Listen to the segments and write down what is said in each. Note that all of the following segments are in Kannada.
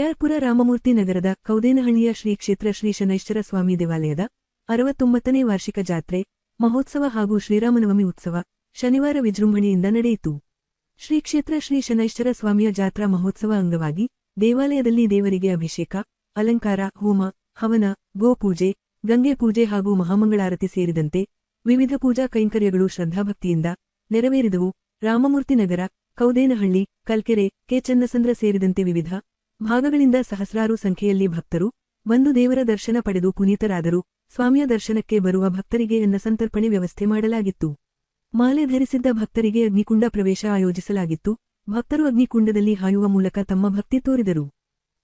ಕೆಆರ್ಪುರ ರಾಮಮೂರ್ತಿ ನಗರದ ಕೌದೇನಹಳ್ಳಿಯ ಶ್ರೀ ಕ್ಷೇತ್ರ ಶ್ರೀ ಶನೈಶ್ವರ ಸ್ವಾಮಿ ದೇವಾಲಯದ ಅರವತ್ತೊಂಬತ್ತನೇ ವಾರ್ಷಿಕ ಜಾತ್ರೆ, ಮಹೋತ್ಸವ ಹಾಗೂ ಶ್ರೀರಾಮನವಮಿ ಉತ್ಸವ ಶನಿವಾರ ವಿಜೃಂಭಣೆಯಿಂದ ನಡೆಯಿತು. ಶ್ರೀ ಕ್ಷೇತ್ರ ಶ್ರೀ ಶನೈಶ್ವರ ಸ್ವಾಮಿಯ ಜಾತ್ರಾ ಮಹೋತ್ಸವ ಅಂಗವಾಗಿ ದೇವಾಲಯದಲ್ಲಿ ದೇವರಿಗೆ ಅಭಿಷೇಕ, ಅಲಂಕಾರ, ಹೋಮ, ಹವನ, ಗೋಪೂಜೆ, ಗಂಗೆ ಪೂಜೆ ಹಾಗೂ ಮಹಾಮಂಗಳಾರತಿ ಸೇರಿದಂತೆ ವಿವಿಧ ಪೂಜಾ ಕೈಂಕರ್ಯಗಳು ಶ್ರದ್ಧಾಭಕ್ತಿಯಿಂದ ನೆರವೇರಿದವು. ರಾಮಮೂರ್ತಿ ನಗರ, ಕೌದೇನಹಳ್ಳಿ, ಕಲ್ಕೆರೆ, ಕೆ ಚನ್ನಸಂದ್ರ ಸೇರಿದಂತೆ ವಿವಿಧ ಭಾಗಗಳಿಂದ ಸಹಸ್ರಾರು ಸಂಖ್ಯೆಯಲ್ಲಿ ಭಕ್ತರು, ಬಂದು ದೇವರ ದರ್ಶನ ಪಡೆದು ಪುನೀತರಾದರು. ಸ್ವಾಮಿಯ ದರ್ಶನಕ್ಕೆ ಬರುವ ಭಕ್ತರಿಗೆ ಅನ್ನ ಸಂತರ್ಪಣೆ ವ್ಯವಸ್ಥೆ ಮಾಡಲಾಗಿತ್ತು. ಮಾಲೆ ಧರಿಸಿದ್ದ ಭಕ್ತರಿಗೆ ಅಗ್ನಿಕುಂಡ ಪ್ರವೇಶ ಆಯೋಜಿಸಲಾಗಿತ್ತು. ಭಕ್ತರು ಅಗ್ನಿಕುಂಡದಲ್ಲಿ ಹಾಯುವ ಮೂಲಕ ತಮ್ಮ ಭಕ್ತಿ ತೋರಿದರು.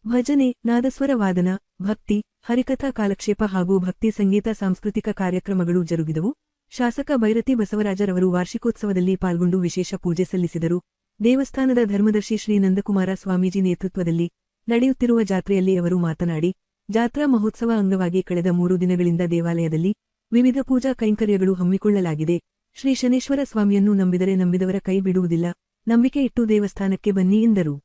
ಭಜನೆ, ನಾದಸ್ವರ ವಾದನ, ಭಕ್ತಿ, ಹರಿಕಥಾ ಕಾಲಕ್ಷೇಪ ಹಾಗೂ ಭಕ್ತಿ ಸಂಗೀತ ಸಾಂಸ್ಕೃತಿಕ ಕಾರ್ಯಕ್ರಮಗಳು ಜರುಗಿದವು. ಶಾಸಕ ಭೈರತಿ ಬಸವರಾಜರವರು ವಾರ್ಷಿಕೋತ್ಸವದಲ್ಲಿ ಪಾಲ್ಗೊಂಡು ವಿಶೇಷ ಪೂಜೆ ಸಲ್ಲಿಸಿದರು. ದೇವಸ್ಥಾನದ ಧರ್ಮದರ್ಶಿ ಶ್ರೀ ನಂದಕುಮಾರ ಸ್ವಾಮೀಜಿ ನೇತೃತ್ವದಲ್ಲಿ ನಡೆಯುತ್ತಿರುವ ಜಾತ್ರೆಯಲ್ಲಿ ಅವರು ಮಾತನಾಡಿ, ಜಾತ್ರಾ ಮಹೋತ್ಸವ ಅಂಗವಾಗಿ ಕಳೆದ ಮೂರು ದಿನಗಳಿಂದ ದೇವಾಲಯದಲ್ಲಿ ವಿವಿಧ ಪೂಜಾ ಕೈಂಕರ್ಯಗಳು ಹಮ್ಮಿಕೊಳ್ಳಲಾಗಿದೆ. ಶ್ರೀ ಶನೇಶ್ವರ ಸ್ವಾಮಿಯನ್ನು ನಂಬಿದರೆ ನಂಬಿದವರ ಕೈ ಬಿಡುವುದಿಲ್ಲ. ನಂಬಿಕೆ ಇಟ್ಟು ದೇವಸ್ಥಾನಕ್ಕೆ ಬನ್ನಿ ಎಂದರು.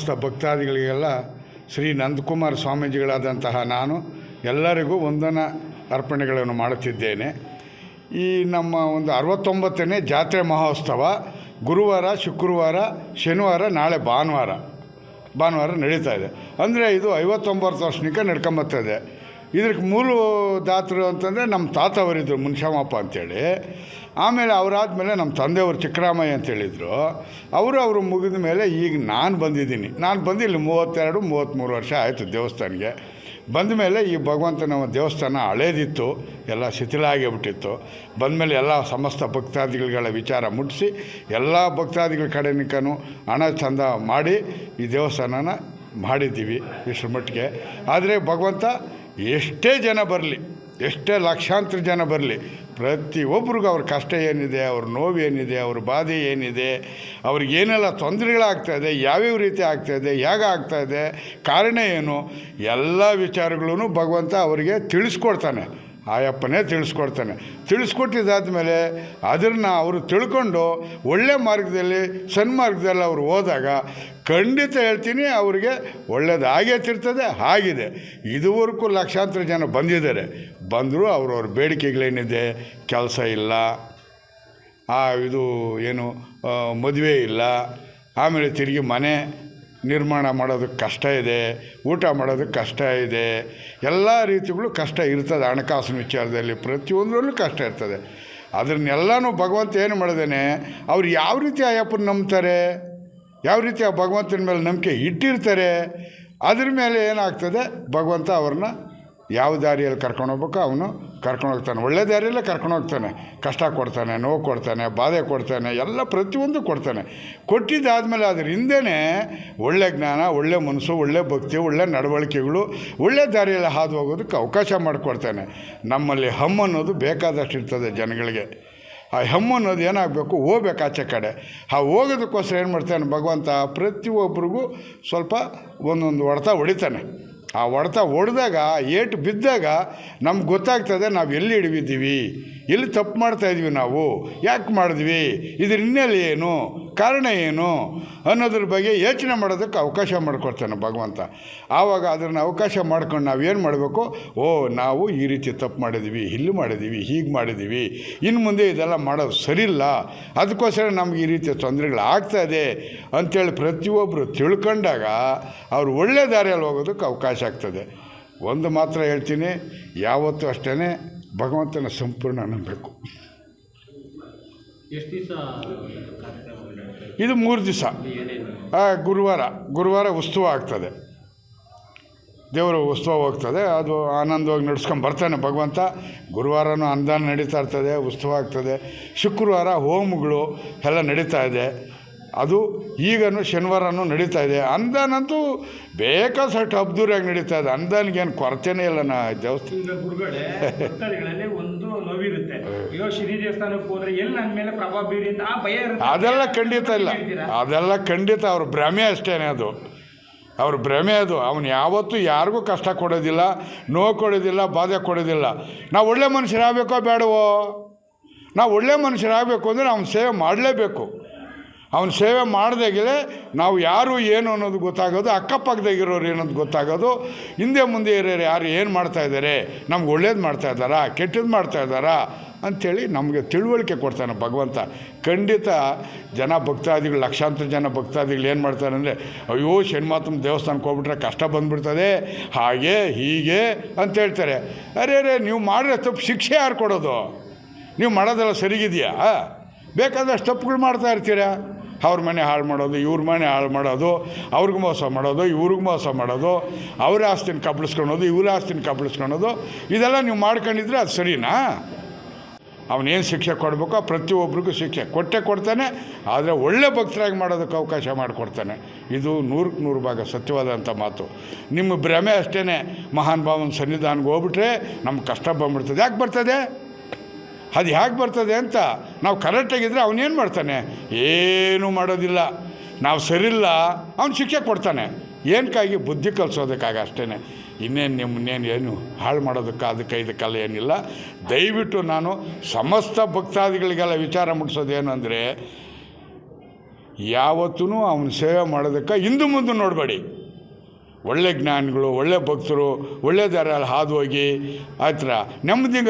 ಸಮಸ್ತ ಭಕ್ತಾದಿಗಳಿಗೆಲ್ಲ ಶ್ರೀ ನಂದಕುಮಾರ್ ಸ್ವಾಮೀಜಿಗಳಾದಂತಹ ನಾನು ಎಲ್ಲರಿಗೂ ವಂದನ ಅರ್ಪಣೆಗಳನ್ನು ಮಾಡುತ್ತಿದ್ದೇನೆ. ಈ ನಮ್ಮ ಒಂದು ಅರವತ್ತೊಂಬತ್ತನೇ ಜಾತ್ರೆ ಮಹೋತ್ಸವ ಗುರುವಾರ, ಶುಕ್ರವಾರ, ಶನಿವಾರ, ನಾಳೆ ಭಾನುವಾರ ಭಾನುವಾರ ನಡೀತಾ ಇದೆ. ಅಂದರೆ ಇದು ಐವತ್ತೊಂಬತ್ತು ವರ್ಷನಿಕ ನಡ್ಕೊಂಬರ್ತದೆ ಇದಕ್ಕೆ ಮೂಲ ದಾತರು ಅಂತಂದರೆ ನಮ್ಮ ತಾತ ಅವರಿದ್ದರು ಮುನ್ಶಾಮಪ್ಪ ಅಂತೇಳಿ. ಆಮೇಲೆ ಅವರಾದಮೇಲೆ ನಮ್ಮ ತಂದೆಯವರು ಚಿಕ್ಕರಾಮಯ್ಯ ಅಂತೇಳಿದರು ಅವರು ಅವರು ಮುಗಿದ ಮೇಲೆ ಈಗ ನಾನು ಬಂದಿದ್ದೀನಿ. ನಾನು ಬಂದು ಇಲ್ಲಿ ಮೂವತ್ತೆರಡು ಮೂವತ್ತ್ಮೂರು ವರ್ಷ ಆಯಿತು ದೇವಸ್ಥಾನಕ್ಕೆ ಬಂದ ಮೇಲೆ ಈ ಭಗವಂತನ ದೇವಸ್ಥಾನ ಹಳೇದಿತ್ತು, ಎಲ್ಲ ಶಿಥಿಲ ಆಗಿಬಿಟ್ಟಿತ್ತು. ಬಂದಮೇಲೆ ಎಲ್ಲ ಸಮಸ್ತ ಭಕ್ತಾದಿಗಳ ವಿಚಾರ ಮುಟ್ಟಿಸಿ ಎಲ್ಲ ಭಕ್ತಾದಿಗಳ ಕಡೆನಿಕನು ಹಣ ಚಂದ ಮಾಡಿ ಈ ದೇವಸ್ಥಾನನ ಮಾಡಿದ್ದೀವಿ ಇಷ್ಟರ ಮಟ್ಟಿಗೆ. ಆದರೆ ಭಗವಂತ ಎಷ್ಟೇ ಜನ ಬರಲಿ, ಎಷ್ಟೇ ಲಕ್ಷಾಂತರ ಜನ ಬರಲಿ ಪ್ರತಿಯೊಬ್ಬರಿಗೂ ಅವ್ರ ಕಷ್ಟ ಏನಿದೆ, ಅವ್ರ ನೋವು ಏನಿದೆ, ಅವ್ರ ಬಾಧೆ ಏನಿದೆ, ಅವ್ರಿಗೆ ಏನೆಲ್ಲ ತೊಂದರೆಗಳಾಗ್ತಾಯಿದೆ ಯಾವ್ಯಾವ ರೀತಿ ಆಗ್ತಾಯಿದೆ ಹೇಗೆ ಆಗ್ತಾಯಿದೆ ಕಾರಣ ಏನು, ಎಲ್ಲ ವಿಚಾರಗಳೂ ಭಗವಂತ ಅವರಿಗೆ ತಿಳಿಸ್ಕೊಡ್ತಾನೆ. ಆಯಪ್ಪನೇ ತಿಳಿಸ್ಕೊಡ್ತಾನೆ. ತಿಳಿಸ್ಕೊಟ್ಟಿದ್ದಾದ್ಮೇಲೆ ಅದನ್ನು ಅವರು ತಿಳ್ಕೊಂಡು ಒಳ್ಳೆ ಮಾರ್ಗದಲ್ಲಿ ಸನ್ಮಾರ್ಗದಲ್ಲಿ ಅವರು ಹೋದಾಗ ಖಂಡಿತ ಹೇಳ್ತೀನಿ ಅವರಿಗೆ ಒಳ್ಳೇದಾಗೇ ತಿರ್ತದೆ, ಆಗಿದೆ. ಇದುವರೆಗೂ ಲಕ್ಷಾಂತರ ಜನ ಬಂದಿದ್ದಾರೆ. ಬಂದರೂ ಅವ್ರವ್ರ ಬೇಡಿಕೆಗಳೇನಿದೆ? ಕೆಲಸ ಇಲ್ಲ. ಆ, ಇದು ಏನು ಮದುವೆ ಇಲ್ಲ. ಆಮೇಲೆ ತಿರುಗಿ ಮನೆ ನಿರ್ಮಾಣ ಮಾಡೋದಕ್ಕೆ ಕಷ್ಟ ಇದೆ, ಊಟ ಮಾಡೋದಕ್ಕೆ ಕಷ್ಟ ಇದೆ, ಎಲ್ಲ ರೀತಿಗಳು ಕಷ್ಟ ಇರ್ತದೆ. ಹಣಕಾಸಿನ ವಿಚಾರದಲ್ಲಿ ಪ್ರತಿಯೊಂದರಲ್ಲೂ ಕಷ್ಟ ಇರ್ತದೆ. ಅದನ್ನೆಲ್ಲನೂ ಭಗವಂತ ಏನು ಮಾಡಿದಾನೆ, ಅವ್ರು ಯಾವ ರೀತಿ ಅಯ್ಯಪ್ಪನ ನಂಬ್ತಾರೆ, ಯಾವ ರೀತಿ ಆ ಭಗವಂತನ ಮೇಲೆ ನಂಬಿಕೆ ಇಟ್ಟಿರ್ತಾರೆ, ಅದ್ರ ಮೇಲೆ ಏನಾಗ್ತದೆ, ಭಗವಂತ ಅವ್ರನ್ನ ಯಾವ ದಾರಿಯಲ್ಲಿ ಕರ್ಕೊಂಡು ಹೋಗ್ಬೇಕೋ ಅವನು ಕರ್ಕೊಂಡು ಹೋಗ್ತಾನೆ. ಒಳ್ಳೆ ದಾರಿಯಲ್ಲೇ ಕರ್ಕೊಂಡು ಹೋಗ್ತಾನೆ. ಕಷ್ಟ ಕೊಡ್ತಾನೆ, ನೋವು ಕೊಡ್ತಾನೆ, ಬಾಧೆ ಕೊಡ್ತಾನೆ, ಎಲ್ಲ ಪ್ರತಿಯೊಂದು ಕೊಡ್ತಾನೆ. ಕೊಟ್ಟಿದ್ದಾದಮೇಲೆ ಅದ್ರ ಹಿಂದೆನೇ ಒಳ್ಳೆ ಜ್ಞಾನ, ಒಳ್ಳೆ ಮನಸ್ಸು, ಒಳ್ಳೆ ಭಕ್ತಿ, ಒಳ್ಳೆ ನಡವಳಿಕೆಗಳು ಒಳ್ಳೆ ದಾರಿಯಲ್ಲಿ ಹಾದು ಹೋಗೋದಕ್ಕೆ ಅವಕಾಶ ಮಾಡಿಕೊಡ್ತಾನೆ. ನಮ್ಮಲ್ಲಿ ಹಮ್ಮ ಅನ್ನೋದು ಬೇಕಾದಷ್ಟು ಇರ್ತದೆ ಜನಗಳಿಗೆ. ಆ ಹೆಮ್ಮು ಅನ್ನೋದು ಏನಾಗಬೇಕು? ಹೋಗ್ಬೇಕು ಆಚೆ ಕಡೆ. ಆ ಹೋಗೋದಕ್ಕೋಸ್ಕರ ಏನು ಮಾಡ್ತಾನೆ ಭಗವಂತ ಪ್ರತಿಯೊಬ್ಬರಿಗೂ ಸ್ವಲ್ಪ ಒಂದೊಂದು ಹೊಡೆತ ಹೊಡಿತಾನೆ. ಆ ಹೊಡೆತ ಹೊಡೆದಾಗ ಏಟು ಬಿದ್ದಾಗ ನಮ್ಗೆ ಗೊತ್ತಾಗ್ತದೆ ನಾವು ಎಲ್ಲಿ ಹಿಡಿದಿದ್ದೀವಿ, ಎಲ್ಲಿ ತಪ್ಪು ಮಾಡ್ತಾಯಿದ್ವಿ ನಾವು, ಯಾಕೆ ಮಾಡಿದ್ವಿ, ಇದ್ರ ಹಿನ್ನೆಲೆ ಏನು, ಕಾರಣ ಏನು ಅನ್ನೋದ್ರ ಬಗ್ಗೆ ಯೋಚನೆ ಮಾಡೋದಕ್ಕೆ ಅವಕಾಶ ಮಾಡಿಕೊಡ್ತಾನೆ ಭಗವಂತ. ಆವಾಗ ಅದನ್ನು ಅವಕಾಶ ಮಾಡ್ಕೊಂಡು ನಾವು ಏನು ಮಾಡಬೇಕು, ಓ, ನಾವು ಈ ರೀತಿ ತಪ್ಪು ಮಾಡಿದ್ವಿ ಇಲ್ಲಿ ಮಾಡಿದ್ದೀವಿ, ಹೀಗೆ ಮಾಡಿದ್ದೀವಿ ಇನ್ನು ಮುಂದೆ ಇದೆಲ್ಲ ಮಾಡೋದು ಸರಿಯಿಲ್ಲ, ಅದಕ್ಕೋಸ್ಕರ ನಮ್ಗೆ ಈ ರೀತಿಯ ತೊಂದರೆಗಳು ಆಗ್ತಾಯಿದೆ ಅಂಥೇಳಿ ಪ್ರತಿಯೊಬ್ಬರು ತಿಳ್ಕೊಂಡಾಗ ಅವ್ರು ಒಳ್ಳೆ ದಾರಿಯಲ್ಲಿ ಹೋಗೋದಕ್ಕೆ ಅವಕಾಶ ಆಗ್ತದೆ ಒಂದು ಮಾತ್ರ ಹೇಳ್ತೀನಿ ಯಾವತ್ತೂ ಅಷ್ಟೇ ಭಗವಂತನ ಸಂಪೂರ್ಣ ನಂಬಬೇಕು? ಇದು ಮೂರು ದಿವಸ. ಗುರುವಾರ. ಗುರುವಾರ ಉತ್ಸವ ಆಗ್ತದೆ. ದೇವರು ಉತ್ಸವ ಹೋಗ್ತದೆ ಅದು ಆನಂದವಾಗಿ ನಡ್ಸ್ಕೊಂಡು ಬರ್ತಾನೆ ಭಗವಂತ. ಗುರುವಾರನೂ ಅನುದಾನ ನಡೀತಾ ಇರ್ತದೆ ಉತ್ಸವ ಆಗ್ತದೆ. ಶುಕ್ರವಾರ ಹೋಮಗಳು ಎಲ್ಲ ನಡೀತಾ ಇದೆ. ಅದು ಈಗನು ಶನಿವಾರನೂ ನಡೀತಾ ಇದೆ. ಅಂದಾನಂತೂ ಬೇಕಾದಷ್ಟು ಅಬ್ದೂರಿಯಾಗಿ ನಡೀತಾ ಇದೆ. ಏನು ಕೊರತೆನೇ ಇಲ್ಲ ನಾ ದೇವಸ್ಥಾನ ಅದೆಲ್ಲ ಖಂಡಿತ ಇಲ್ಲ? ಅದೆಲ್ಲ ಖಂಡಿತ ಅವ್ರ ಭ್ರಮೆ ಅಷ್ಟೇನೆ ಅದು. ಅವ್ರ ಭ್ರಮೆ ಅದು. ಅವನು ಯಾವತ್ತೂ ಯಾರಿಗೂ ಕಷ್ಟ ಕೊಡೋದಿಲ್ಲ ನೋವು ಕೊಡೋದಿಲ್ಲ ಬಾಧೆ ಕೊಡೋದಿಲ್ಲ. ನಾವು ಒಳ್ಳೆ ಮನುಷ್ಯರಾಗಬೇಕೋ ಬೇಡವೋ? ನಾವು ಒಳ್ಳೆ ಮನುಷ್ಯರಾಗಬೇಕು ಅಂದರೆ ಅವ್ನು ಸೇವೆ ಮಾಡಲೇಬೇಕು. ಅವನ ಸೇವೆ ಮಾಡ್ದಾಗಲೇ ನಾವು ಯಾರು ಏನು ಅನ್ನೋದು ಗೊತ್ತಾಗೋದು ಅಕ್ಕಪಕ್ಕದಾಗಿರೋರು ಏನೋದು ಗೊತ್ತಾಗೋದು, ಹಿಂದೆ ಮುಂದೆ ಇರೋರು ಯಾರು ಏನು ಮಾಡ್ತಾ ಇದ್ದಾರೆ ನಮ್ಗೆ ಒಳ್ಳೇದು ಮಾಡ್ತಾ ಇದ್ದಾರಾ ಕೆಟ್ಟದ್ದು ಮಾಡ್ತಾ ಇದ್ದಾರಾ ಅಂಥೇಳಿ ನಮಗೆ ತಿಳುವಳಿಕೆ ಕೊಡ್ತಾನೆ ಭಗವಂತ. ಖಂಡಿತ ಜನ ಭಕ್ತಾದಿಗಳು, ಲಕ್ಷಾಂತರ ಜನ ಭಕ್ತಾದಿಗಳು ಏನು ಮಾಡ್ತಾರೆ ಅಂದರೆ, ಅಯ್ಯೋ ಶನಿಮಾತನ ದೇವಸ್ಥಾನಕ್ಕೆ ಹೋಗ್ಬಿಟ್ರೆ ಕಷ್ಟ ಬಂದುಬಿಡ್ತದೆ, ಹಾಗೆ ಹೀಗೆ ಅಂತ ಹೇಳ್ತಾರೆ. ಅರೆ ಅರೆ, ನೀವು ಮಾಡಿದ್ರೆ ತಪ್ಪು ಶಿಕ್ಷೆ ಯಾರು ಕೊಡೋದು? ನೀವು ಮಾಡೋದೆಲ್ಲ ಸರಿಗಿದೆಯಾ? ಬೇಕಾದಷ್ಟು ತಪ್ಪುಗಳು ಮಾಡ್ತಾ ಇರ್ತೀರಾ? ಅವ್ರ ಮನೆ ಹಾಳು ಮಾಡೋದು, ಇವ್ರ ಮನೆ ಹಾಳು ಮಾಡೋದು, ಅವ್ರಿಗೆ ಮೋಸ ಮಾಡೋದು, ಇವ್ರಿಗೆ ಮೋಸ ಮಾಡೋದು, ಅವ್ರ ಆಸ್ತಿನ ಕಬಳಿಸ್ಕೊಳೋದು ಇವ್ರ ಆಸ್ತಿನ ಕಬಳಿಸ್ಕೊಳೋದು ಇದೆಲ್ಲ ನೀವು ಮಾಡ್ಕೊಂಡಿದ್ರೆ ಅದು ಸರಿನಾ? ಅವನೇನು ಶಿಕ್ಷೆ ಕೊಡಬೇಕೋ ಪ್ರತಿಯೊಬ್ಬರಿಗೂ ಶಿಕ್ಷೆ. ಕೊಟ್ಟೆ ಕೊಡ್ತಾನೆ, ಆದರೆ ಒಳ್ಳೆ ಭಕ್ತರಾಗಿ ಮಾಡೋದಕ್ಕೆ ಅವಕಾಶ ಮಾಡಿಕೊಡ್ತಾನೆ. ಇದು ನೂರಕ್ಕೆ ನೂರು ಭಾಗ ಸತ್ಯವಾದಂಥ ಮಾತು. ನಿಮ್ಮ ಭ್ರಮೆ ಅಷ್ಟೇ ಮಹಾನ್ ಭಾವನ ಸನ್ನಿಧಾನಕ್ಕೆ ಹೋಗ್ಬಿಟ್ರೆ ನಮ್ಗೆ ಕಷ್ಟ ಬಂದ್ಬಿಡ್ತದೆ. ಯಾಕೆ ಬರ್ತದೆ? ಅದು ಹೇಗೆ ಬರ್ತದೆ ಅಂತ ನಾವು ಕರೆಕ್ಟಾಗಿದ್ದರೆ ಅವನೇನು ಮಾಡ್ತಾನೆ? ಏನೂ ಮಾಡೋದಿಲ್ಲ. ನಾವು ಸರಿಲ್ಲ ಅವ್ನು ಶಿಕ್ಷೆ ಕೊಡ್ತಾನೆ. ಏನಕ್ಕಾಗಿ ಬುದ್ಧಿ ಕಲಿಸೋದಕ್ಕಾಗ ಅಷ್ಟೇ ಇನ್ನೇನು ನಿಮ್ಮನ್ನೇನು ಏನು ಹಾಳು ಮಾಡೋದಕ್ಕೆ, ಅದಕ್ಕೆ ಇದಕ್ಕೆಲ್ಲ ಏನಿಲ್ಲ. ದಯವಿಟ್ಟು ನಾನು ಸಮಸ್ತ ಭಕ್ತಾದಿಗಳಿಗೆಲ್ಲ ವಿಚಾರ ಮುಟ್ಟಿಸೋದೇನು ಅಂದರೆ ಯಾವತ್ತೂ ಅವನು ಸೇವೆ ಮಾಡೋದಕ್ಕೆ ಹಿಂದೆ ಮುಂದೆ ನೋಡಬೇಡಿ. ಒಳ್ಳೆ ಜ್ಞಾನಿಗಳು, ಒಳ್ಳೆ ಭಕ್ತರು, ಒಳ್ಳೆ ದಾರಲ್ಲಿ ಹಾದು ಹೋಗಿ ಆ ಥರ.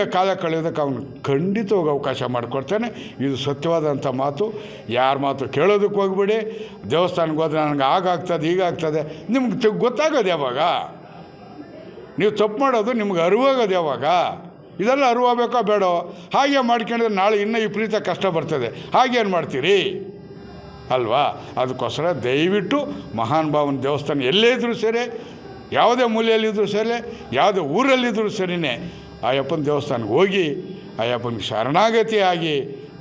ಕಾಲ ಕಳೆಯೋದಕ್ಕೆ ಅವನು ಖಂಡಿತವಾಗಿ ಅವಕಾಶ ಮಾಡಿಕೊಡ್ತಾನೆ. ಇದು ಸತ್ಯವಾದಂಥ ಮಾತು. ಯಾರ ಮಾತು ಕೇಳೋದಕ್ಕೆ ಹೋಗ್ಬೇಡಿ. ದೇವಸ್ಥಾನಕ್ಕೆ ಹೋದ್ರೆ ನನಗೆ ಆಗಾಗ್ತದೆ ಹೀಗಾಗ್ತದೆ ನಿಮ್ಗೆ ಗೊತ್ತಾಗೋದು ಯಾವಾಗ? ನೀವು ತಪ್ಪು ಮಾಡೋದು ನಿಮ್ಗೆ ಅರಿವಾಗೋದು ಯಾವಾಗ? ಇದೆಲ್ಲ ಅರಿವಾಗಬೇಕೋ ಬೇಡೋ ಹಾಗೆ ಮಾಡ್ಕೊಂಡ್ರೆ ನಾಳೆ ಇನ್ನೂ ವಿಪರೀತ ಕಷ್ಟ ಬರ್ತದೆ. ಹಾಗೇನು ಮಾಡ್ತೀರಿ? ಅಲ್ವಾ? ಅದಕ್ಕೋಸ್ಕರ ದಯವಿಟ್ಟು ಮಹಾನ್ ಭಾವನ ದೇವಸ್ಥಾನ ಎಲ್ಲೇ ಇದ್ದರೂ ಸರಿ ಯಾವುದೇ ಮೂಲೆಯಲ್ಲಿದ್ದರೂ ಸರಿ ಯಾವುದೇ ಊರಲ್ಲಿದ್ದರೂ ಸರಿನೇ ಅಯ್ಯಪ್ಪನ ದೇವಸ್ಥಾನಕ್ಕೆ ಹೋಗಿ ಅಯ್ಯಪ್ಪನಿಗೆ ಶರಣಾಗತಿಯಾಗಿ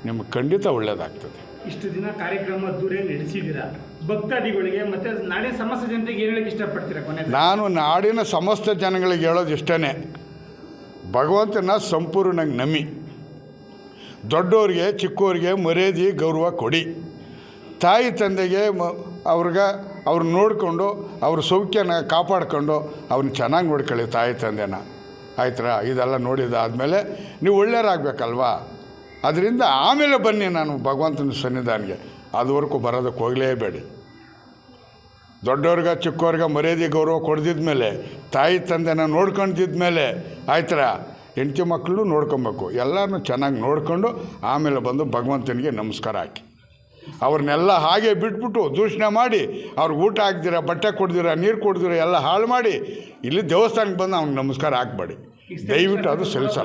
ನಿಮ್ಗೆ ಖಂಡಿತ ಒಳ್ಳೆಯದಾಗ್ತದೆ ಇಷ್ಟು ದಿನ ಕಾರ್ಯಕ್ರಮ ದೂರ ನಡೆಸಿದ್ದೀರಾ? ಭಕ್ತಾದಿಗಳಿಗೆ ಮತ್ತೆ ನಾಡಿನ ಸಮಸ್ತ ಜನತೆಗೆ ಏನು ಹೇಳಕ್ಕೆ ಇಷ್ಟಪಡ್ತೀರಾ ಕೊನೆ ನಾನು ನಾಡಿನ ಸಮಸ್ತ ಜನಗಳಿಗೆ ಹೇಳೋದು ಇಷ್ಟೇ ಭಗವಂತನ ಸಂಪೂರ್ಣಂಗೆ ನಂಬಿ ದೊಡ್ಡವ್ರಿಗೆ ಚಿಕ್ಕವ್ರಿಗೆ ಮರ್ಯಾದೆ ಗೌರವ ಕೊಡಿ. ತಾಯಿ ತಂದೆಗೆ ಮ, ಅವ್ರಿಗೆ ಅವ್ರನ್ನ ನೋಡಿಕೊಂಡು, ಅವ್ರ ಸೌಖ್ಯನ ಕಾಪಾಡ್ಕೊಂಡು ಅವ್ರನ್ನ ಚೆನ್ನಾಗಿ ನೋಡ್ಕೊಳ್ಳಿ ತಾಯಿ ತಂದೆನ. ಆಯ್ತಾ ಇದೆಲ್ಲ ನೋಡಿದಾದಮೇಲೆ ನೀವು ಒಳ್ಳೆಯರಾಗಬೇಕಲ್ವಾ? ಅದರಿಂದ ಆಮೇಲೆ ಬನ್ನಿ ನಾನು ಭಗವಂತನ ಸನ್ನಿಧಾನಿಗೆ. ಅದುವರೆಗೂ ಬರೋದಕ್ಕೆ ಹೋಗಲೇಬೇಡಿ. ದೊಡ್ಡವ್ರಿಗೆ ಚಿಕ್ಕವ್ರಿಗೆ ಮರ್ಯಾದೆ ಗೌರವ ಕೊಡ್ದಿದ್ಮೇಲೆ, ತಾಯಿ ತಂದೆನ ನೋಡ್ಕೊಂಡಿದ್ಮೇಲೆ, ಆಯ್ತರ? ಹೆಂಡತಿ ಮಕ್ಕಳು ನೋಡ್ಕೊಬೇಕು. ಎಲ್ಲರನ್ನೂ ಚೆನ್ನಾಗಿ ನೋಡಿಕೊಂಡು ಆಮೇಲೆ ಬಂದು ಭಗವಂತನಿಗೆ ನಮಸ್ಕಾರ ಹಾಕಿ. ಅವ್ರನ್ನೆಲ್ಲ ಹಾಗೆ ಬಿಟ್ಬಿಟ್ಟು ದೂಷಣೆ ಮಾಡಿ ಅವ್ರಿಗೆ ಊಟ ಹಾಕ್ದಿರ ಬಟ್ಟೆ ಕೊಡ್ದಿರ ನೀರು ಕೊಡ್ದಿರ ಎಲ್ಲ ಹಾಳು ಮಾಡಿ ಇಲ್ಲಿ ದೇವಸ್ಥಾನಕ್ಕೆ ಬಂದು ಅವ್ನಿಗೆ ನಮಸ್ಕಾರ ಹಾಕ್ಬೇಡಿ. ದಯವಿಟ್ಟು ಅದು ಸೆಲ್ಸ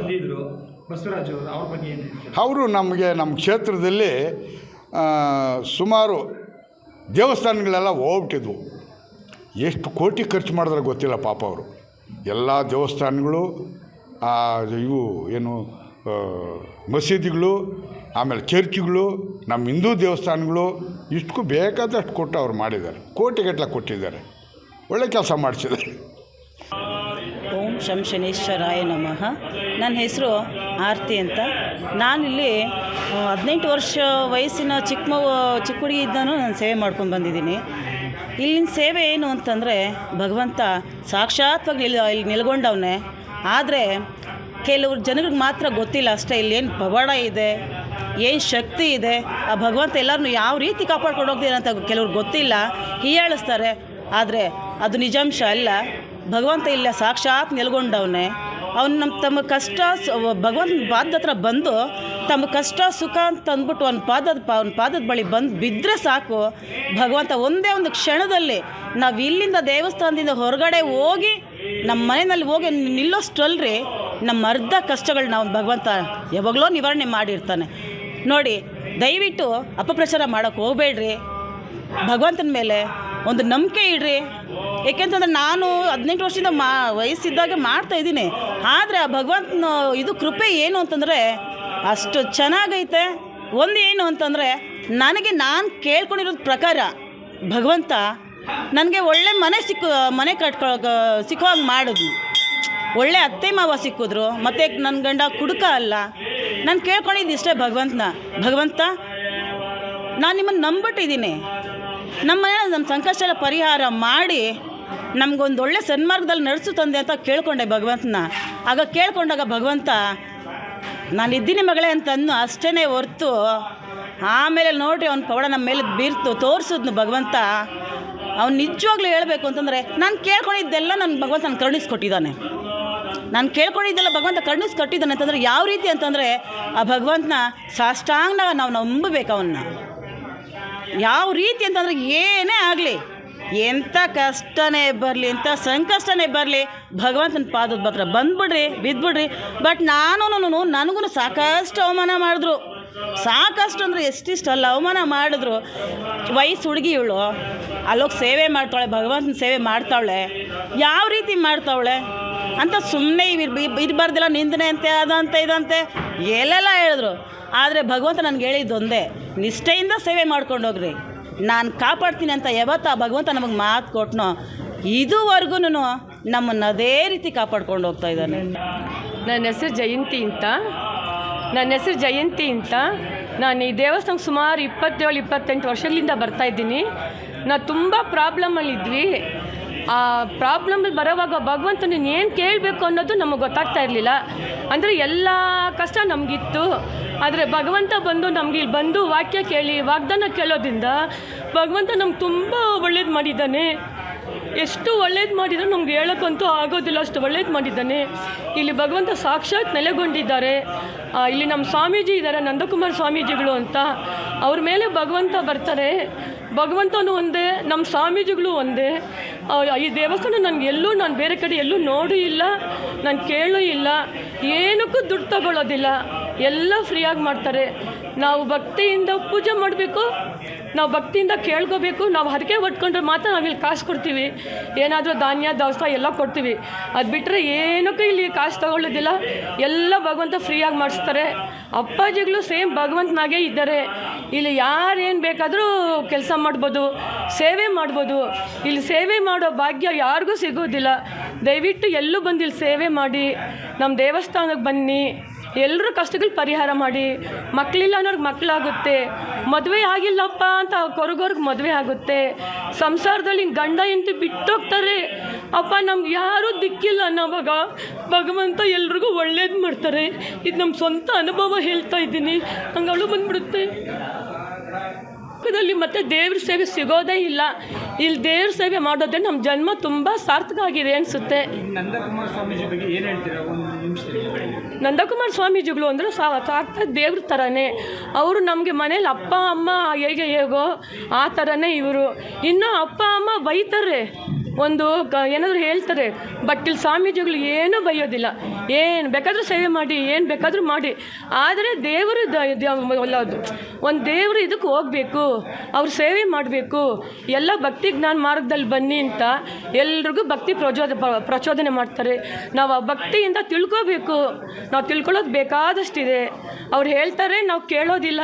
ಅವರು ನಮಗೆ ನಮ್ಮ ಕ್ಷೇತ್ರದಲ್ಲಿ ಸುಮಾರು ದೇವಸ್ಥಾನಗಳೆಲ್ಲ ಹೋಗ್ಬಿಟ್ಟಿದ್ವು. ಎಷ್ಟು ಕೋಟಿ ಖರ್ಚು ಮಾಡಿದ್ರೆ ಗೊತ್ತಿಲ್ಲ ಪಾಪ ಅವರು. ಎಲ್ಲ ದೇವಸ್ಥಾನಗಳು ಇವು ಏನು ಮಸೀದಿಗಳು, ಆಮೇಲೆ ಚರ್ಚ್ಗಳು, ನಮ್ಮ ಹಿಂದೂ ದೇವಸ್ಥಾನಗಳು, ಇಷ್ಟಕ್ಕೂ ಬೇಕಾದಷ್ಟು ಕೊಟ್ಟು ಅವ್ರು ಮಾಡಿದ್ದಾರೆ. ಕೋಟಿಗಟ್ಟಲೆ ಕೊಟ್ಟಿದ್ದಾರೆ. ಒಳ್ಳೆ ಕೆಲಸ ಮಾಡಿಸಿದ್ದಾರೆ. ಓಂ ಶಂ ಶನೇಶ್ವರಾಯ ನಮಃ. ನನ್ನ ಹೆಸರು ಆರತಿ ಅಂತ. ನಾನಿಲ್ಲಿ ಹದಿನೆಂಟು ವರ್ಷ ವಯಸ್ಸಿನ ಚಿಕ್ಕ ಮಗು, ಚಿಕ್ಕ ಹುಡುಗಿ ಇದ್ದಾನು ನಾನು ಸೇವೆ ಮಾಡ್ಕೊಂಡು ಬಂದಿದ್ದೀನಿ. ಇಲ್ಲಿನ ಸೇವೆ ಏನು ಅಂತಂದರೆ ಭಗವಂತ ಸಾಕ್ಷಾತ್ವಾಗಿ ಇಲ್ಲಿ ನಿಲ್ಗೊಂಡವನೇ. ಆದರೆ ಕೆಲವ್ರು ಜನಗಳಿಗೆ ಮಾತ್ರ ಗೊತ್ತಿಲ್ಲ ಅಷ್ಟೇ, ಇಲ್ಲಿ ಏನು ಪವಾಡ ಇದೆ, ಏನು ಶಕ್ತಿ ಇದೆ, ಆ ಭಗವಂತ ಎಲ್ಲರನ್ನು ಯಾವ ರೀತಿ ಕಾಪಾಡ್ಕೊಂಡು ಹೋಗ್ತೀನಿ ಅಂತ ಕೆಲವ್ರಿಗೆ ಗೊತ್ತಿಲ್ಲ, ಹೀಯಾಳಿಸ್ತಾರೆ. ಆದರೆ ಅದು ನಿಜಾಂಶ ಅಲ್ಲ. ಭಗವಂತ ಇಲ್ಲ ಸಾಕ್ಷಾತ್ ನಿಲ್ಗೊಂಡವನೇ. ಅವ್ನು ನಮ್ಮ ತಮ್ಮ ಕಷ್ಟ ಭಗವಂತನ ಪಾದದ ಹತ್ರ ಬಂದು ತಮ್ಮ ಕಷ್ಟ ಸುಖ ಅಂತ ಅಂದ್ಬಿಟ್ಟು ಅವ್ನ ಪಾದದ ಪಾ, ಅವ್ನ ಪಾದದ ಬಳಿ ಬಂದು ಬಿದ್ದರೆ ಸಾಕು. ಭಗವಂತ ಒಂದೇ ಒಂದು ಕ್ಷಣದಲ್ಲಿ ನಾವು ಇಲ್ಲಿಂದ ದೇವಸ್ಥಾನದಿಂದ ಹೊರಗಡೆ ಹೋಗಿ ನಮ್ಮ ಮನೆಯಲ್ಲಿ ಹೋಗಿ ನಿಲ್ಲೋಷ್ಟಲ್ರಿ ನಮ್ಮ ಅರ್ಧ ಕಷ್ಟಗಳು ನಾವು ಭಗವಂತ ಯಾವಾಗಲೂ ನಿವಾರಣೆ ಮಾಡಿರ್ತಾನೆ. ನೋಡಿ, ದಯವಿಟ್ಟು ಅಪಪ್ರಚಾರ ಮಾಡೋಕ್ಕೆ ಹೋಗಬೇಡ್ರಿ. ಭಗವಂತನ ಮೇಲೆ ಒಂದು ನಂಬಿಕೆ ಇಡ್ರಿ. ಏಕೆಂತಂದ್ರೆ ನಾನು ಹದಿನೆಂಟು ವರ್ಷದಿಂದ ಮಾ, ವಯಸ್ಸಿದ್ದಾಗ ಮಾಡ್ತಾ ಇದ್ದೀನಿ. ಆದರೆ ಆ ಭಗವಂತನ ಇದು ಕೃಪೆ ಏನು ಅಂತಂದರೆ ಅಷ್ಟು ಚೆನ್ನಾಗೈತೆ. ಒಂದು ಏನು ಅಂತಂದರೆ ನನಗೆ ನಾನು ಕೇಳ್ಕೊಂಡಿರೋದ್ ಪ್ರಕಾರ ಭಗವಂತ ನನಗೆ ಒಳ್ಳೆ ಮನೆ ಸಿಕ್ಕ, ಮನೆ ಕಟ್ಕೊ ಸಿಕ್ಕೋ ಹಾಗೆ ಮಾಡಿದ್ನು ಒಳ್ಳೆ ಅತ್ತೆ ಮಾವ ಸಿಕ್ಕಿದ್ರು, ಮತ್ತೆ ನನ್ನ ಗಂಡ ಕುಡುಕ ಅಲ್ಲ. ನಾನು ಕೇಳ್ಕೊಂಡಿದ್ದು ಇಷ್ಟೇ ಭಗವಂತನ. ಭಗವಂತ, ನಾನು ನಿಮ್ಮನ್ನು ನಂಬಿಟ್ಟಿದ್ದೀನಿ. ನಮ್ಮ ಮನೇಲಿ ನಮ್ಮ ಸಂಕಷ್ಟ ಪರಿಹಾರ ಮಾಡಿ ನಮಗೊಂದು ಒಳ್ಳೆ ಸನ್ಮಾರ್ಗದಲ್ಲಿ ನಡೆಸು ತಂದೆ ಅಂತ ಕೇಳ್ಕೊಂಡೆ ಭಗವಂತನ. ಆಗ ಕೇಳ್ಕೊಂಡಾಗ ಭಗವಂತ ನಾನು ಇದ್ದೀನಿ ಮಗಳೇ ಅಂತಂದು ಅಷ್ಟೇ ಹೊರ್ತು, ಆಮೇಲೆ ನೋಡ್ರಿ ಅವ್ನ ಪವಡ ನಮ್ಮ ಮೇಲೆ ಬೀರ್ತು, ತೋರಿಸಿದ್ನು ಭಗವಂತ. ಅವ್ನು ನಿಜವಾಗ್ಲೂ ಹೇಳಬೇಕು ಅಂತಂದರೆ, ನಾನು ಕೇಳ್ಕೊಂಡಿದ್ದೆಲ್ಲ ನನ್ನ ಭಗವಂತ ನಾನು ಕರುಣಿಸ್ಕೊಟ್ಟಿದ್ದಾನೆ. ನಾನು ಕೇಳ್ಕೊಂಡಿದ್ದೆಲ್ಲ ಭಗವಂತ ಕರುಣಿಸ್ಕೊಟ್ಟಿದ್ದಾನೆ ಅಂತಂದರೆ ಯಾವ ರೀತಿ ಅಂತಂದರೆ ಆ ಭಗವಂತನ ಸಾಷ್ಟಾಂಗ ನಾವು ನಂಬಬೇಕು ಅವನ್ನ. ಯಾವ ರೀತಿ ಅಂತಂದರೆ ಏನೇ ಆಗಲಿ, ಎಂಥ ಕಷ್ಟನೇ ಬರಲಿ, ಎಂಥ ಸಂಕಷ್ಟನೇ ಬರಲಿ, ಭಗವಂತನ ಪಾದದ ಹತ್ರ ಬಂದ್ಬಿಡ್ರಿ, ಬಿದ್ದುಬಿಡ್ರಿ. ಬಟ್ ನಾನು ನನಗೂ ಸಾಕಷ್ಟು ಅವಮಾನ ಮಾಡಿದ್ರು. ಸಾಕಷ್ಟು ಅಂದರೆ ಎಷ್ಟಿಷ್ಟಲ್ಲ ಅವಮಾನ ಮಾಡಿದ್ರು. ವಯಸ್ಸು ಹುಡುಗಿ ಇವಳು, ಅಲ್ಲೋಗಿ ಸೇವೆ ಮಾಡ್ತಾಳೆ, ಭಗವಂತನ ಸೇವೆ ಮಾಡ್ತಾವಳೆ, ಯಾವ ರೀತಿ ಮಾಡ್ತಾವಳೆ? ಅಂತ ಸುಮ್ಮನೆ ಇರಬಾರ್ದಿಲ್ಲ, ನಿಂದನೆ ಅಂತೆ ಅದಂತೆ ಇದಂತೆ ಎಲ್ಲೆಲ್ಲ ಹೇಳಿದ್ರು. ಆದರೆ ಭಗವಂತ ನನಗೆ ಹೇಳಿದ್ದೊಂದೇ, ನಿಷ್ಠೆಯಿಂದ ಸೇವೆ ಮಾಡ್ಕೊಂಡು ಹೋಗ್ರಿ. ನಾನು ಕಾಪಾಡ್ತೀನಿ ಅಂತ ಯಾವತ್ತು ಭಗವಂತ ನಮಗೆ ಮಾತು ಕೊಟ್ಟನೋ ಇದುವರೆಗೂ ನಮ್ಮನ್ನು ಅದೇ ರೀತಿ ಕಾಪಾಡ್ಕೊಂಡು ಹೋಗ್ತಾ ಇದ್ದಾನೆ. ನನ್ನ ಹೆಸರು ಜಯಂತಿ ಅಂತ. ನನ್ನ ಹೆಸರು ಜಯಂತಿ ಅಂತ. ನಾನು ಈ ದೇವಸ್ಥಾನಕ್ಕೆ ಸುಮಾರು ಇಪ್ಪತ್ತೇಳು, ಇಪ್ಪತ್ತೆಂಟು ವರ್ಷಗಳಿಂದ ಬರ್ತಾ ಇದ್ದೀನಿ. ನಾವು ತುಂಬ ಪ್ರಾಬ್ಲಮಲ್ಲಿದ್ವಿ ಆ ಪ್ರಾಬ್ಲಮಲ್ಲಿ ಬರೋವಾಗ ಭಗವಂತ ಏನು ಕೇಳಬೇಕು ಅನ್ನೋದು ನಮಗೆ ಗೊತ್ತಾಗ್ತಾ ಇರಲಿಲ್ಲ. ಅಂದರೆ ಎಲ್ಲ ಕಷ್ಟ ನಮಗಿತ್ತು. ಆದರೆ ಭಗವಂತ ಬಂದು ನಮ್ಗೆ ಇಲ್ಲಿ ಬಂದು ವಾಕ್ಯ ಕೇಳಿ, ವಾಗ್ದಾನ ಕೇಳೋದ್ರಿಂದ ಭಗವಂತ ನಮ್ಗೆ ತುಂಬ ಒಳ್ಳೇದು ಮಾಡಿದ್ದಾನೆ. ಎಷ್ಟು ಒಳ್ಳೇದು ಮಾಡಿದ್ರು ನಮ್ಗೆ ಹೇಳೋಕ್ಕಂತೂ ಆಗೋದಿಲ್ಲ, ಅಷ್ಟು ಒಳ್ಳೇದು ಮಾಡಿದ್ದಾನೆ. ಇಲ್ಲಿ ಭಗವಂತ ಸಾಕ್ಷಾತ್ ನೆಲೆಗೊಂಡಿದ್ದಾರೆ. ಇಲ್ಲಿ ನಮ್ಮ ಸ್ವಾಮೀಜಿ ಇದ್ದಾರೆ ನಂದಕುಮಾರ್ ಸ್ವಾಮೀಜಿಗಳು ಅಂತ. ಅವ್ರ ಮೇಲೆ ಭಗವಂತ ಬರ್ತಾರೆ. ಭಗವಂತನೂ ಒಂದೇ ನಮ್ಮ ಸ್ವಾಮೀಜಿಗಳು ಒಂದೇ. ಈ ದೇವಸ್ಥಾನ ನನಗೆ ಎಲ್ಲೂ ನಾನು ಬೇರೆ ಕಡೆ ಎಲ್ಲೂ ನೋಡೂ ಇಲ್ಲ, ನಾನು ಕೇಳೂ ಇಲ್ಲ, ಏನಕ್ಕೂ ದುಡ್ಡು ತಗೊಳ್ಳೋದಿಲ್ಲ ಎಲ್ಲ ಫ್ರೀಯಾಗಿ ಮಾಡ್ತಾರೆ. ನಾವು ಭಕ್ತಿಯಿಂದ ಪೂಜೆ ಮಾಡಬೇಕು, ನಾವು ಭಕ್ತಿಯಿಂದ ಕೇಳ್ಕೋಬೇಕು, ನಾವು ಹರಕೆ ಹೊಟ್ಕೊಂಡ್ರೆ ಮಾತ್ರ ನಾವಿಲ್ಲಿ ಕಾಸು ಕೊಡ್ತೀವಿ. ಏನಾದರೂ ಧಾನ್ಯ ದವಸ ಎಲ್ಲ ಕೊಡ್ತೀವಿ. ಅದು ಬಿಟ್ಟರೆ ಏನಕ್ಕೂ ಇಲ್ಲಿ ಕಾಸು ತಗೊಳ್ಳೋದಿಲ್ಲ. ಎಲ್ಲ ಭಗವಂತ ಫ್ರೀಯಾಗಿ ಮಾಡಿಸ್ತಾರೆ. ಅಪ್ಪಾಜಿಗಳು ಸೇಮ್ ಭಗವಂತನಾಗೇ ಇದ್ದಾರೆ. ಇಲ್ಲಿ ಯಾರೇನು ಬೇಕಾದರೂ ಕೆಲಸ ಮಾಡ್ಬೋದು, ಸೇವೆ ಮಾಡ್ಬೋದು. ಇಲ್ಲಿ ಸೇವೆ ಮಾಡೋ ಭಾಗ್ಯ ಯಾರಿಗೂ ಸಿಗೋದಿಲ್ಲ. ದಯವಿಟ್ಟು ಎಲ್ಲೂ ಬಂದು ಇಲ್ಲಿ ಸೇವೆ ಮಾಡಿ. ನಮ್ಮ ದೇವಸ್ಥಾನಕ್ಕೆ ಬನ್ನಿ. ಎಲ್ಲರ ಕಷ್ಟಗಳು ಪರಿಹಾರ ಮಾಡಿ ಮಕ್ಕಳಿಲ್ಲ ಅನ್ನೋರ್ಗೆ ಮಕ್ಕಳಾಗುತ್ತೆ ಮದುವೆ ಆಗಿಲ್ಲಪ್ಪ ಅಂತ ಕೊರಗೋರ್ಗೆ ಮದುವೆ ಆಗುತ್ತೆ. ಸಂಸಾರದಲ್ಲಿ ಗಂಡ ಹೆಂಡತಿ ಬಿಟ್ಟೋಗ್ತಾರೆ. ಅಪ್ಪ ನಮ್ಗೆ ಯಾರೂ ದಿಕ್ಕಿಲ್ಲ ಅನ್ನೋವಾಗ ಭಗವಂತ ಎಲ್ರಿಗೂ ಒಳ್ಳೇದು ಮಾಡ್ತಾರೆ. ಇದು ನಮ್ಮ ಸ್ವಂತ ಅನುಭವ ಹೇಳ್ತಾ ಇದ್ದೀನಿ. ನಂಗೆ ಬಂದ್ಬಿಡುತ್ತೆ. ಲೋಕದಲ್ಲಿ ಮತ್ತೆ ದೇವ್ರ ಸೇವೆ ಸಿಗೋದೇ ಇಲ್ಲ. ಇಲ್ಲಿ ದೇವ್ರ ಸೇವೆ ಮಾಡೋದೇ ನಮ್ಮ ಜನ್ಮ ತುಂಬ ಸಾರ್ಥಕ ಆಗಿದೆ ಅನಿಸುತ್ತೆ. ನಂದಕುಮಾರ ಸ್ವಾಮೀಜಿ ಬಗ್ಗೆ ಏನು ಹೇಳ್ತೀರಾ? ನಂದಕುಮಾರ ಸ್ವಾಮೀಜಿಗಳು ಅಂದರೆ ಸಾಕ್ತ ದೇವ್ರ ಥರನೇ ಅವರು ನಮಗೆ ಮನೇಲಿ ಅಪ್ಪ, ಅಮ್ಮ ಹೇಗೆ ಹೇಗೋ ಆ ಥರನೇ ಇವರು. ಇನ್ನು ಅಪ್ಪ, ಅಮ್ಮ ಬೈತಾರೆ ಒಂದು ಏನಾದರೂ ಹೇಳ್ತಾರೆ ಬಟ್ ಇಲ್ಲಿ ಸ್ವಾಮೀಜಿಗಳು ಏನೂ ಬೈಯೋದಿಲ್ಲ. ಏನು ಬೇಕಾದರೂ ಸೇವೆ ಮಾಡಿ, ಏನು ಬೇಕಾದರೂ ಮಾಡಿ. ಆದರೆ ದೇವರು ಒಂದು ದೇವರು ಇದಕ್ಕೆ ಹೋಗಬೇಕು, ಅವ್ರ ಸೇವೆ ಮಾಡಬೇಕು, ಎಲ್ಲ ಭಕ್ತಿ ಜ್ಞಾನ ಮಾರ್ಗದಲ್ಲಿ ಬನ್ನಿ ಅಂತ ಎಲ್ರಿಗೂ ಭಕ್ತಿ ಪ್ರಚೋದ ಪ್ರಚೋದನೆ ಮಾಡ್ತಾರೆ. ನಾವು ಆ ಭಕ್ತಿಯಿಂದ ತಿಳ್ಕೋಬೇಕು. ನಾವು ತಿಳ್ಕೊಳ್ಳೋದು ಬೇಕಾದಷ್ಟಿದೆ. ಅವ್ರು ಹೇಳ್ತಾರೆ, ನಾವು ಕೇಳೋದಿಲ್ಲ.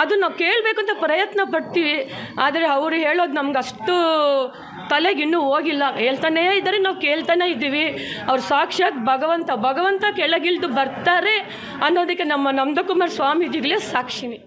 ಅದು ನಾವು ಕೇಳಬೇಕು ಅಂತ ಪ್ರಯತ್ನ ಪಡ್ತೀವಿ. ಆದರೆ ಅವರು ಹೇಳೋದು ನಮ್ಗೆ ಅಷ್ಟು ತಲೆಗೆ ಇನ್ನೂ ಹೋಗಿಲ್ಲ. ಹೇಳ್ತಾನೇ ಇದ್ದಾರೆ, ನಾವು ಕೇಳ್ತಾನೆ ಇದ್ದೀವಿ. ಅವ್ರು ಸಾಕ್ಷಾತ್ ಭಗವಂತ ಭಗವಂತ ಕೆಳಗಿಳಿದು ಬರ್ತಾರೆ ಅನ್ನೋದಕ್ಕೆ ನಮ್ಮ ನಂದಕುಮಾರ್ ಸ್ವಾಮೀಜಿಗಳೇ ಸಾಕ್ಷಿನಿ.